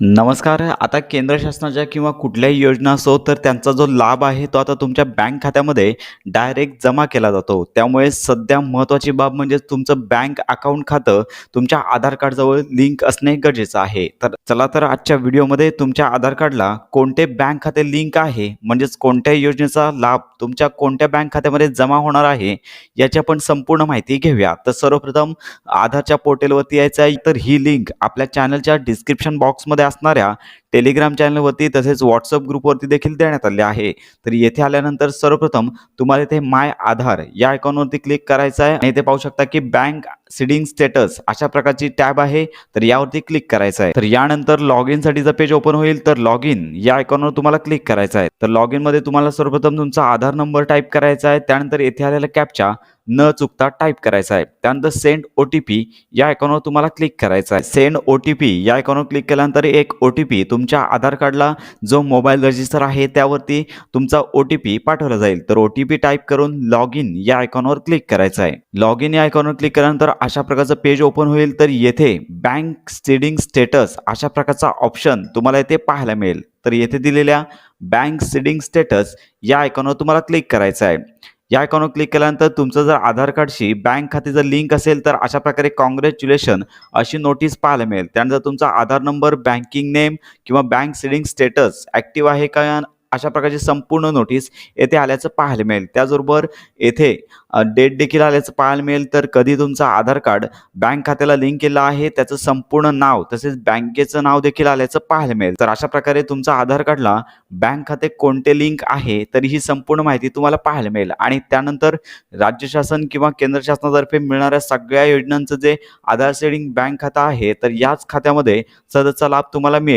नमस्कार. आता केंद्र शासनाच्या किंवा कुठल्याही योजना असो, तर त्यांचा जो लाभ आहे, तो आता तुमच्या बँक खात्यामध्ये डायरेक्ट जमा केला जातो. त्यामुळे सध्या महत्त्वाची बाब म्हणजे तुमचं बँक अकाउंट खातं तुमच्या आधार कार्डजवळ लिंक असणे गरजेचं आहे. तर चला तर आजच्या व्हिडिओमध्ये तुमच्या आधार कार्डला कोणते बँक खाते लिंक आहे, म्हणजेच कोणत्या योजनेचा लाभ तुमच्या कोणत्या बँक खात्यामध्ये जमा होणार आहे, याची आपण संपूर्ण माहिती घेऊया. तर सर्वप्रथम आधारच्या पोर्टलवरती यायचं आहे, तर ही लिंक आपल्या चॅनलच्या डिस्क्रिप्शन बॉक्समध्ये असणाऱ्या टेलिग्राम चॅनलवरती तसेच व्हॉट्सअप ग्रुपवरती देखील देण्यात आले आहे. तर येथे आल्यानंतर सर्वप्रथम तुम्हाला इथे माय आधार या आयकॉनवरती क्लिक करायचं आहे आणि इथे पाहू शकता की बँक सिडिंग स्टेटस अशा प्रकारची टॅब आहे. तर यावरती क्लिक करायचं आहे. तर यानंतर लॉग इनसाठीचं पेज ओपन होईल. तर लॉग इन या आयकॉनवर तुम्हाला क्लिक करायचं आहे. तर लॉग इनमध्ये तुम्हाला सर्वप्रथम तुमचा आधार नंबर टाईप करायचा आहे. त्यानंतर येथे आलेला कॅप्चा न चुकता टाईप करायचा आहे. त्यानंतर सेंड ओ-टी-पी या आयकॉनवर तुम्हाला क्लिक करायचं आहे. सेंड ओ-टी-पी या आयकॉनवर क्लिक केल्यानंतर एक ओ-टी-पी तुमच्या आधार कार्डला जो मोबाईल रजिस्टर आहे त्यावरती तुमचा ओ-टी-पी पाठवला जाईल. तर ओ-टी-पी टाईप करून लॉग इन या आयकॉनवर क्लिक करायचं आहे. लॉग इन या आयकॉनवर क्लिक केल्यानंतर अशा प्रकारचं पेज ओपन होईल. तर येथे बँक सीडिंग स्टेटस अशा प्रकारचा ऑप्शन तुम्हाला येथे पाहायला मिळेल. तर येथे दिलेल्या बँक सीडिंग स्टेटस या आयकॉनवर तुम्हाला क्लिक करायचं आहे. या आयकॉनवर क्लिक केल्यानंतर तुमचं जर आधार कार्डशी बँक खाते जर लिंक असेल, तर अशा प्रकारे कॉंग्रॅच्युलेशन अशी नोटीस पाहायला मिळेल. त्यानंतर तुमचा आधार नंबर, बँकिंग नेम किंवा बँक सेडिंग स्टेटस ॲक्टिव्ह आहे का? अशा प्रकारची संपूर्ण नोटीस येथे आल्याचं पाहायला मिळेल. त्याचबरोबर येथे डेट देखील आल्याचं पाहायला मिळेल. तर कधी तुमचं आधार कार्ड बँक खात्याला लिंक केलं आहे, त्याचं संपूर्ण नाव तसेच बँकेचं नाव देखील आल्याचं पाहायला मिळेल. तर अशा प्रकारे तुमचा आधार कार्डला बँक खाते कोणते लिंक आहे, तरी ही संपूर्ण माहिती तुम्हाला पाहायला मिळेल आणि त्यानंतर राज्य शासन किंवा केंद्र शासनातर्फे मिळणाऱ्या सगळ्या योजनांचं जे आधार सेडिंग बँक खातं आहे, तर याच खात्यामध्ये सदरचा लाभ तुम्हाला मिळेल.